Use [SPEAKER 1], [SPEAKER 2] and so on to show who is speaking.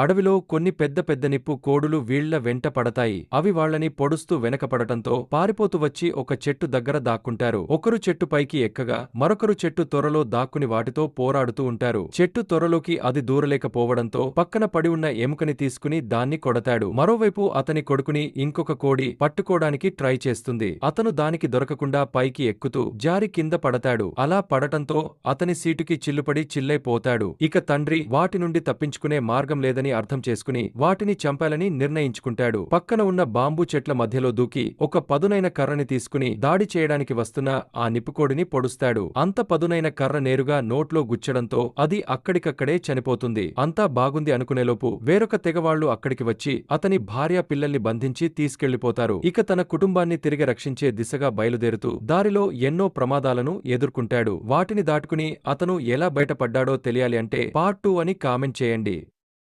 [SPEAKER 1] అడవిలో కొన్ని పెద్ద పెద్ద నిప్పు కోడులు వీళ్ళ వెంట పడతాయి. అవి వాళ్ళని పొడుస్తూ వెనకపడటంతో పారిపోతూ వచ్చి ఒక చెట్టు దగ్గర దాక్కుంటారు. ఒకరు చెట్టు పైకి ఎక్కగా మరొకరు చెట్టు తొరలో దాక్కుని వాటితో పోరాడుతూ ఉంటారు. చెట్టు తొరలోకి అది దూరలేకపోవడంతో పక్కన పడి ఉన్న ఎముకని తీసుకుని దాన్ని కొడతాడు. మరోవైపు అతని కొడుకుని ఇంకొక కోడి పట్టుకోడానికి ట్రై చేస్తుంది. అతను దానికి దొరకకుండా పైకి ఎక్కుతూ జారి కింద పడతాడు. అలా పడటంతో అతని సీటుకి చిల్లుపడి చిల్లైపోతాడు. ఇక తండ్రి వాటి నుండి తప్పించుకునే మార్గం లేదని అర్థం చేసుకుని వాటిని చంపాలని నిర్ణయించుకుంటాడు. పక్కన ఉన్న బాంబు చెట్ల మధ్యలో దూకి ఒక పదునైన కర్రని తీసుకుని దాడి చేయడానికి వస్తున్న ఆ నిప్పుకోడిని పొడుస్తాడు. అంత పదునైన కర్ర నేరుగా నోట్లో గుచ్చడంతో అది అక్కడికక్కడే చనిపోతుంది. అంతా బాగుంది అనుకునేలోపు వేరొక తెగవాళ్ళు అక్కడికి వచ్చి అతని భార్య పిల్లల్ని బంధించి తీసుకెళ్ళిపోతారు ఇక తన కుటుంబాన్ని తిరిగి రక్షించే దిశగా బయలుదేరుతూ దారిలో ఎన్నో ప్రమాదాలను ఎదుర్కొంటాడు. వాటిని దాటుకుని అతను ఎలా బయటపడ్డాడో తెలియాలి అంటే పార్ట్ టూ అని కామెంట్ చేయండి.